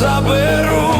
заберу.